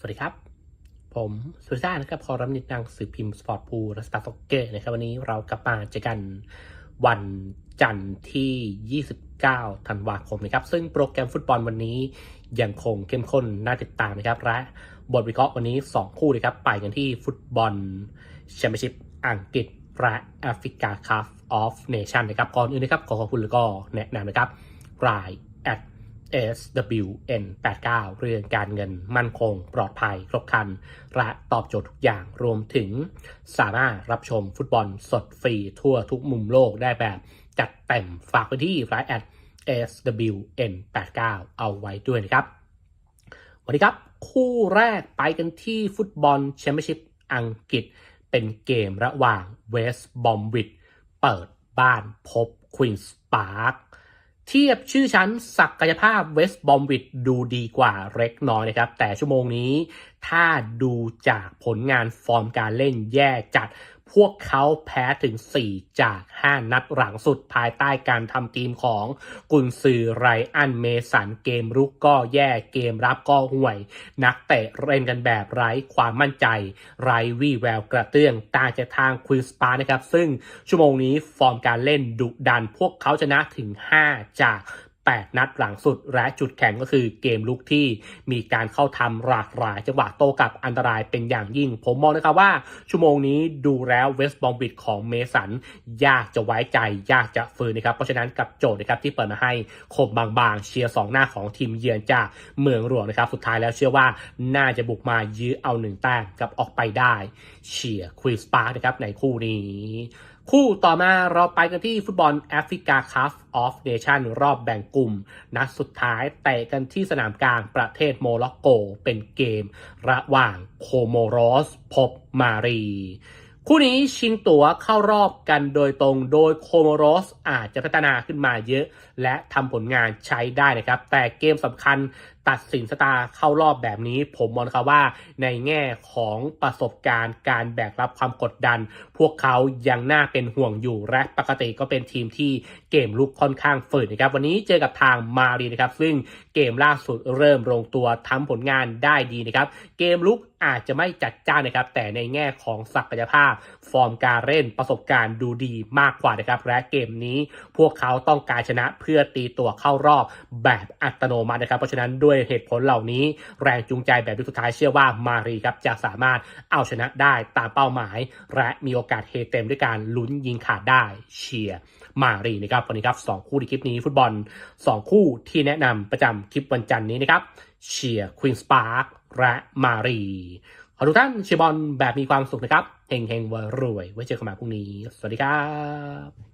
สวัสดีครับ ผมสุริซ่านะครับคอรัมนิดนังสือพิมพ์สปอร์ตพูและสตาร์ฟอกเกอร์นะครับวันนี้เรากลับมาเจอกันวันจันทร์ที่ 29 ธันวาคมนะครับ ซึ่งโปรแกรมฟุตบอลวันนี้ยังคงเข้มข้นน่าติดตามนะครับ และบทวิเคราะห์วันนี้ 2 คู่นะครับ ไปกันที่ฟุตบอลแชมเปี้ยนชิพอังกฤษและแอฟริกาคัพออฟเนชั่นนะครับก่อนอื่นนะครับ ขอขอบคุณแล้วก็แนะนำนะครับราย at SWN swn89 เรื่องการเงินมั่นคง ปลอดภัยครบครัน และตอบโจทย์ทุกอย่างรวมถึง สามารถรับชมฟุตบอลสดฟรีทั่วทุกมุมโลกได้แบบจัดเต็มฝากไปที่รายแอด SWN 89 เอาไว้ด้วยนะครับ วันนี้ครับ คู่แรกไปกันที่ฟุตบอลแชมเปี้ยนชิพอังกฤษ เป็นเกมระหว่างเวสต์บอมวิดเปิดบ้านพบควีนส์ปาร์ค เทียบชื่อชั้นศักยภาพเวสต์บอมวิดดูดีกว่าเล็กน้อยนะครับ แต่ชั่วโมงนี้ถ้าดูจากผลงานฟอร์มการเล่นแย่จัด พวกเขาแพ้ถึง 4 จาก 5 นัดหลังสุดภายใต้การทำทีมของกุนซือไรอันเมสันเกมรุกก็แย่เกมรับก็ห่วย นักเตะเล่นกันแบบไร้ความมั่นใจ ไร้วี่แววกระเตื้องต่างจากทางควีนสปานะครับ ซึ่งชั่วโมงนี้ฟอร์มการเล่นดุดันพวกเขาชนะถึง 5 จาก 8 นัดหลังสุด และจุดแข็งก็คือเกมลุกที่มีการเข้าทำหลากหลายจังหวะโต้กลับอันตรายเป็นอย่างยิ่ง ผมมองนะครับว่า ชั่วโมงนี้ดูแล้วเวสต์บอมบิดของเมสัน ยากจะไว้ใจ ยากจะฝืนนะครับ เพราะฉะนั้นกับโจทย์นะครับที่เปิดมาให้คมบางๆ เชียร์สองหน้าของทีมเยือนจากเมืองหลวงนะครับ สุดท้ายแล้วเชื่อว่าน่าจะบุกมายื้อเอาหนึ่งแต้มกับออกไปได้ เชียร์ควีนสปาร์นะครับในคู่นี้ คู่ต่อมาเราไปกันที่ฟุตบอลแอฟริกาคัพออฟเนชั่นรอบแบ่งกลุ่ม นัดสุดท้ายเตะกันที่สนามกลางประเทศโมร็อกโก เป็นเกม ระหว่างโคโมโรสพบมารี คู่นี้ชิงตั๋วเข้ารอบกันโดยตรงโดยโคโมโรสอาจจะพัฒนาขึ้นมาเยอะ และทำผลงานใช้ได้นะครับ แต่เกมสำคัญ ตัดสินสตาร์เข้ารอบแบบนี้ ผมมองนะครับว่าในแง่ของประสบการณ์การแบกรับความกดดัน พวกเขายังน่าเป็นห่วงอยู่และปกติก็เป็นทีมที่เกมลุกค่อนข้างฝืนนะครับ วันนี้เจอกับทางมารีนะครับ ซึ่งเกมล่าสุดเริ่มลงตัวทำผลงานได้ดีนะครับ เกมลุกอาจจะไม่จัดจ้านนะครับ แต่ในแง่ของศักยภาพ ฟอร์มการเล่นประสบการณ์ดูดีมากกว่านะครับ และเกมนี้พวกเขาต้องการชนะเพื่อตีตัวเข้ารอบแบบอัตโนมัตินะครับ เพราะฉะนั้นด้วยยเหตุผลเหล่านี้ แรงจูงใจแบบที่สุดท้ายเชื่อว่ามารีครับจะสามารถเอาชนะได้ตามเป้าหมาย และมีโอกาสเฮเต็มด้วยการลุ้นยิงขาดได้เชียร์มารีนะครับวันนี้ครับสองคู่ในคลิปนี้ฟุตบอล 2 คู่ที่แนะนำประจำคลิปวันจันทร์นี้นะครับเชียร์ควีนสปาร์คและมารีขอทุกท่านเชียร์บอลแบบมีความสุขนะครับเฮงเฮงๆรวยไว้เจอกันใหม่พรุ่งนี้ สวัสดีครับ